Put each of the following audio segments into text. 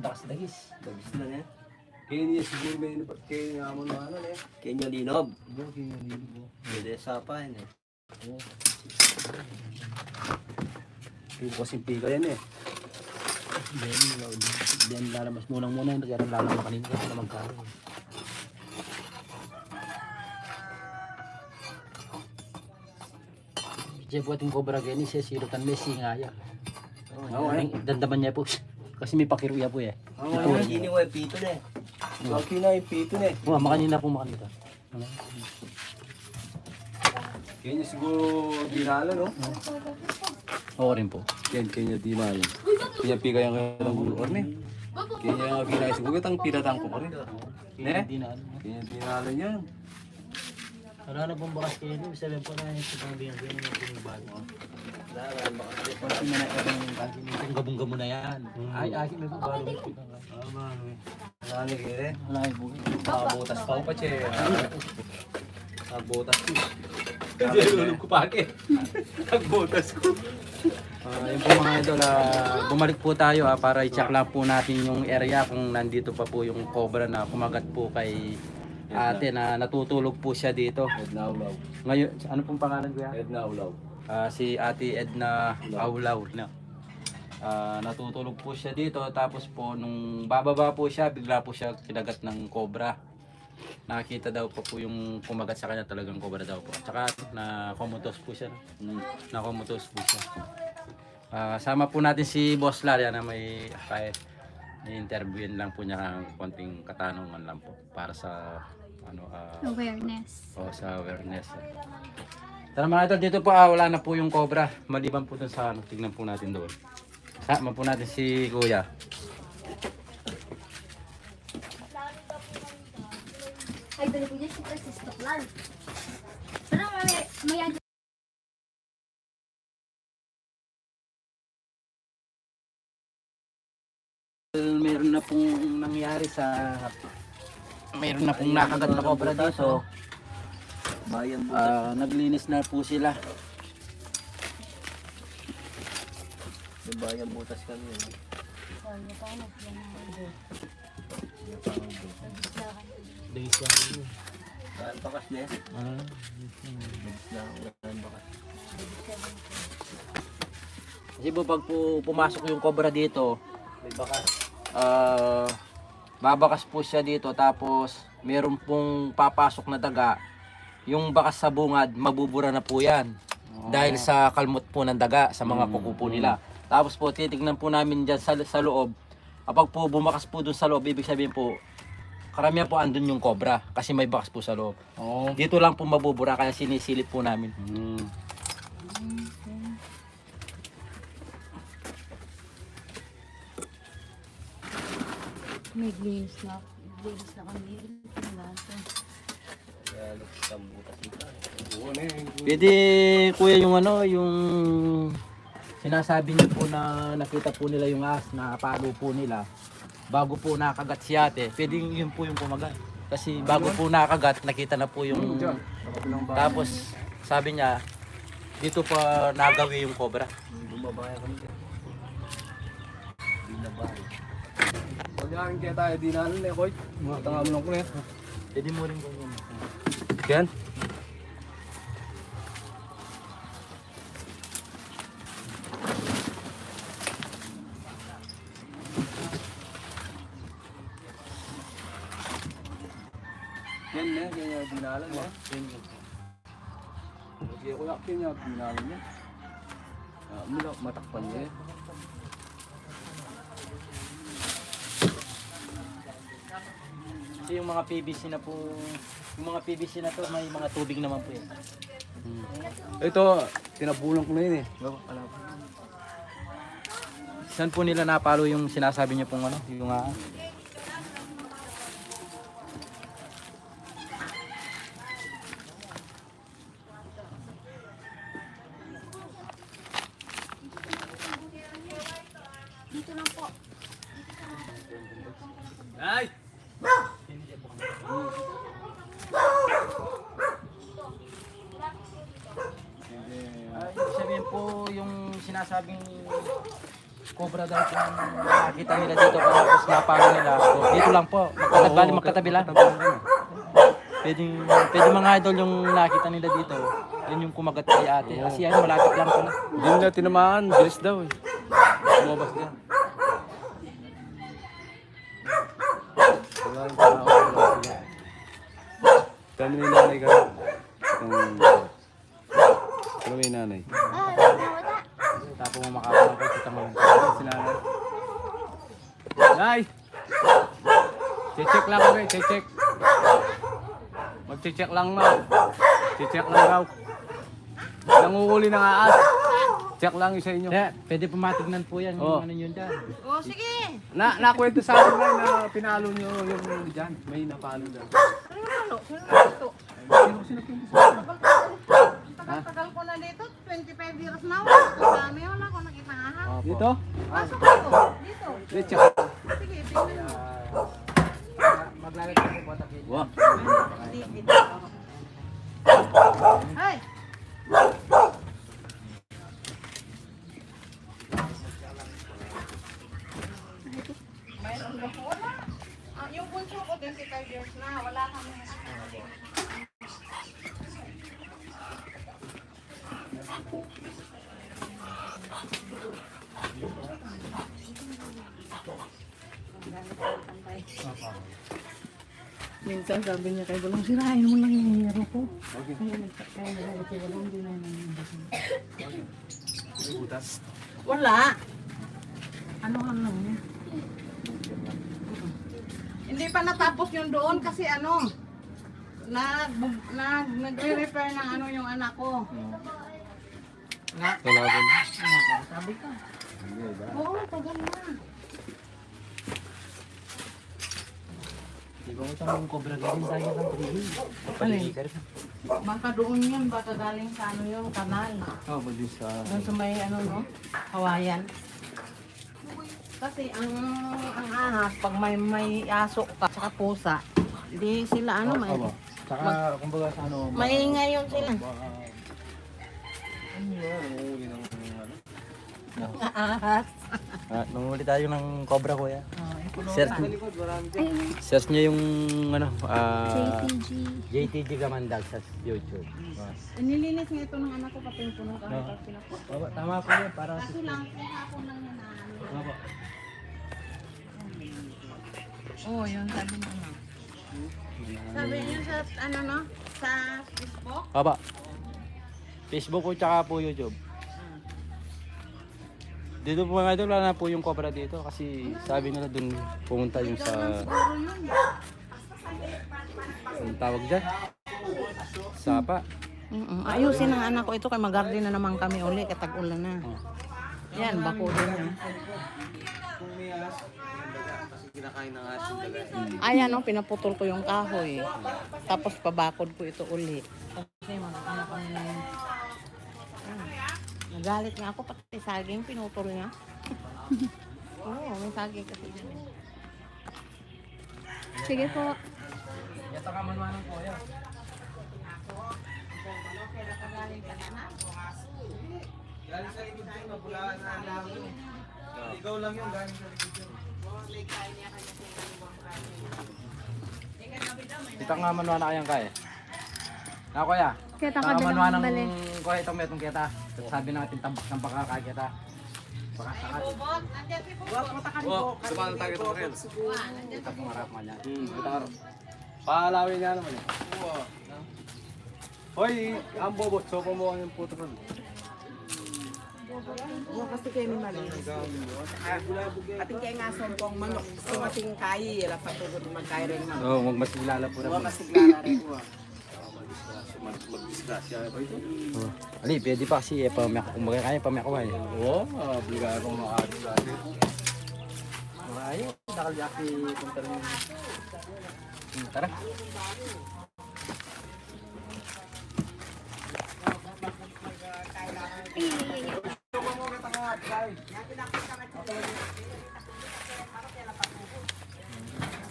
dakas dagis. Dagis na niya. Kaya niya siguro may kaya nga mo na ano eh. Kaya niya linob. Ano kaya niya nilo mo. Pwede sa pain eh. Yung kasing pika yan eh. Then, then lalamas munang muna yun. Kaya lalaman kanina kasi na magkano. Siya buat yung cobra gani siya sirutan Messi nga ya. Oo, eh. Dandaman niya po. Kasi may pakiruya po eh. Ang Ano ano hindi ni Way Pito na eh. Laki na yung pito na eh. Oh, makanina po makanina. Ano? Kaya niya siguro dinala no? Oo rin po. Kaya kaya niya dinala. Kaya pika yung kaya ng gulo. Ano eh. Kaya niya nga kinaya siguro. Itang piratang ko pa rin. Ne? Kaya niya dinala niyan. Wala na pong bakas kayo. Sabihin po na yung sa pangbihan kayo ng pinibago. Wala, wala ba kasi. Kasi na yung yung gabong-gabo na yan. Ay, akin may bago. Tama ano eh. Na eh. Wala yung buhay. Nakabutas pa ako pa che. Nakabutas ko. Hindi, lulog ko pa akin. Nakabutas ko. Ah, yun po mga idol, ah, bumalik po tayo ah, para i-check lang po natin yung area kung nandito pa po yung cobra na kumagat po kay ate na natutulog po siya dito. Edna Ulaw. Ngayon, ano pong pangalan kuya? Edna Ulaw. Ah, si Ate Edna Aulaw na. Ah, natutulog po siya dito tapos po nung bababa po siya bigla po siya kinagat ng cobra. Nakita daw po po yung kumagat sa kanya talagang cobra daw po. Tsaka na komutos po siya. Hmm. Na komutos po siya. Ah, sama po natin si Boss Laria na may kahit i-interviewin lang po niya ng konting katanungan lang po para sa ano ah, awareness. o sa awareness. Tara mga idol, dito po ah, wala na po yung cobra. Maliban po dun sa ano, tignan po natin doon. Sama po natin si Kuya. Ay, dali ko dyan si Francis Toklan. Pero may, may Meron na pong nangyari sa meron na pong nakagat na cobra dito. Bayan. Ah, naglinis na po sila. May bayan butas kami. eh. Saan bakas na eh? Saan bakas? Kasi po pag po pumasok yung cobra dito, May bakas. ah babakas po siya dito tapos meron pong papasok na daga. Yung bakas sa bungad, mabubura na po yan. Dahil sa kalmot po ng daga sa mga kuko po nila. Tapos po titignan po namin dyan sa, sa loob. Kapag po bumakas po dun sa loob, ibig sabihin po, karamihan po andun yung cobra kasi may bakas po sa loob. Oo. Dito lang po mabubura kaya sinisilip po namin. Hmm. may glinis na. Glinis na kami. Ito. Na. Pwede kuya yung ano, yung sinasabi niyo po na nakita po nila yung as na palo po nila bago po nakagat si ate. Pwede yun po yung pumagat. Kasi bago po nakagat, nakita na po yung tapos sabi niya dito pa nagawi yung cobra. Bumabaya kami. Binabayan. Pag yakin kaya tayo dinala na eh, Koy. Mga tanga mo lang ko eh. Pwede mo rin ganyan. Yan. Yan na, kaya dinala mo. Kaya ko yakin niya, dinala niya. Ah, mula, matakpan niya. Kasi yung mga PVC na po, yung mga PVC na to may mga tubig naman po yan. Ito, tinabulang ko na yun eh. Saan po nila napalo yung sinasabi niyo pong ano, yung ah, Dito lang po. Ay! Ay, ibig sabihin po yung sinasabing cobra daw po ang nakita nila dito tapos napalo nila. So, dito lang po. Magkatabi, bali magkatabi lang. Pwede, pwede mga idol yung nakita nila dito. Yun yung kumagat kay ate. Kasi yan, malapit lang pala. Hindi nila tinamaan, bilis daw eh. Lumabas din. Wala yung tao. sila. Kami ni nanay ka. Itong... Ni nanay. Ah, nawala. Tapos mo makapalang ko kita mo. Si nanay. Nay! Check lang kami, check. Mag-check lang na. Check lang daw. Nanguhuli ng aas. Check lang yung sa inyo. Kaya, pwede pumatignan po yan. Oo. Yung ano yun dyan. Oh, sige. Na nakwento sa akin Nay, na pinalo niyo yung diyan. May napalo daw. Ano? Sino ito? Tagal-tagal ko na dito. 25 years na. Wala ko dami. Wala ko nakita nga. Dito? Pasok dito. Dito. Check. Sige, tingnan mo. Maglalagay ko po takit. Wow. Ay! Mayroon ba po? Wala. Ah, yung bunso ko, 25 years na. Wala kami. Minsan sabi niya kay Bulong, sirahin mo lang yung hero ko. Wala. Ano ka lang niya? Hindi pa natapos yung doon kasi ano, nag, nag, nagre-repair ng ano yung anak ko. Ko na. Sabi ka. Oo, tagal na. Di ba ito ang cobra ganyan tayo ng pagiging? Alin? Baka doon yun, baka galing sa ano yung kanal. Oh, pwede sa... Doon sa may ano no, Hawayan. Kasi ang ang ahas pag may may aso ka tsaka pusa, di sila ano may Saka, kumbaga sa ano, maingay yun sila. Ahas. Ah, nanguli tayo ng cobra kuya. Search, search nyo yung ano, ah, JTG. JTG Gamandag sa YouTube. Nilinis nga ito ng anak ko kapag puno ka No. kapag pinapot. Tama, po yun, para Kaso lang, kung hapon lang yan na ano. Tama. Oo, oh, yun sabi mo na. Sabi niya sa ano no, sa Facebook. Aba. Facebook po tsaka po YouTube. Dito po mga idol, wala na po yung cobra dito kasi sabi nila dun pumunta yung sa ang tawag dyan. Sapa. Mm Ayusin ng anak ko ito kay magarden na naman kami uli katag ulan na. Yan, bako din yan. Ayan, oh, pinaputol ko yung kahoy. Tapos pabakod ko ito uli. Kasi mga yun. Ah, Nagalit nga ako, pati saging pinutol niya. Oo, may saging kasi dyan. eh. Sige po. Yata ka manwanang po yan. Kita nga manwana kayang kaya. Na kuya. Kita ka Taka din ang kuya itong metong kita. Sabi natin tambak ng pakakakita. Baka sa atin. Oh, sabahan tayo ito rin. Kita pong harap mo niya. Hmm, ito nga. Paalawin nga naman eh. Hoy, ang bobot, sopa mo yung puto ron. kasi kayo ni Malinis. Ating kaya nga sompong manok. Sumating kayi, ila patugod magkaya rin man. Oo, oh, mas ilala po Huwag naman. masigla rin. Mag-disgrasya ba ito? Oh. Ali, pwede pa kasi eh, pamyak, kumbaga kaya eh. Oh, obligado kong dakal jaki punta rin. Hmm, Tara.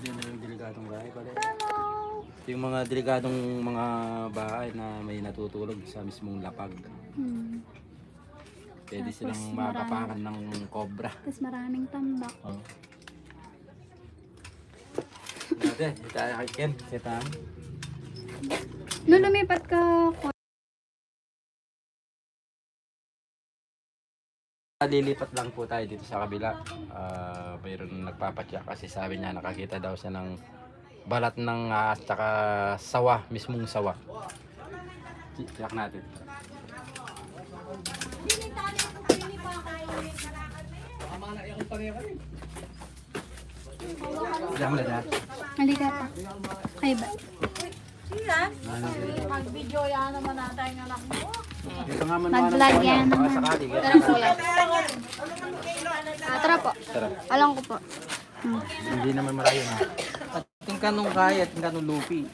Yan na yung delikadong bahay pala. Ito yung mga delikadong mga bahay na may natutulog sa mismong lapag. Hmm. Pwede Tapos silang marami. makapangan ng cobra. Tapos maraming tambak. Oh. Dati, tayo kay Ken. Kita. Nung lumipat ka, Lilipat lang po tayo dito sa kabila. Ah, mayroon nagpapatya kasi sabi niya nakakita daw siya ng balat ng uh, tsaka sawa, mismong sawa. Check natin. Diyan na dyan. halika pa. Ay ba? Mag-video yan naman natin ng anak mo. Dito nga man Mag-vlog yan naman. Tara po yan. Ah, tara po. Tara. Alam ko po. Hindi naman malayo na. At yung kanong kaya at yung kanong lupi.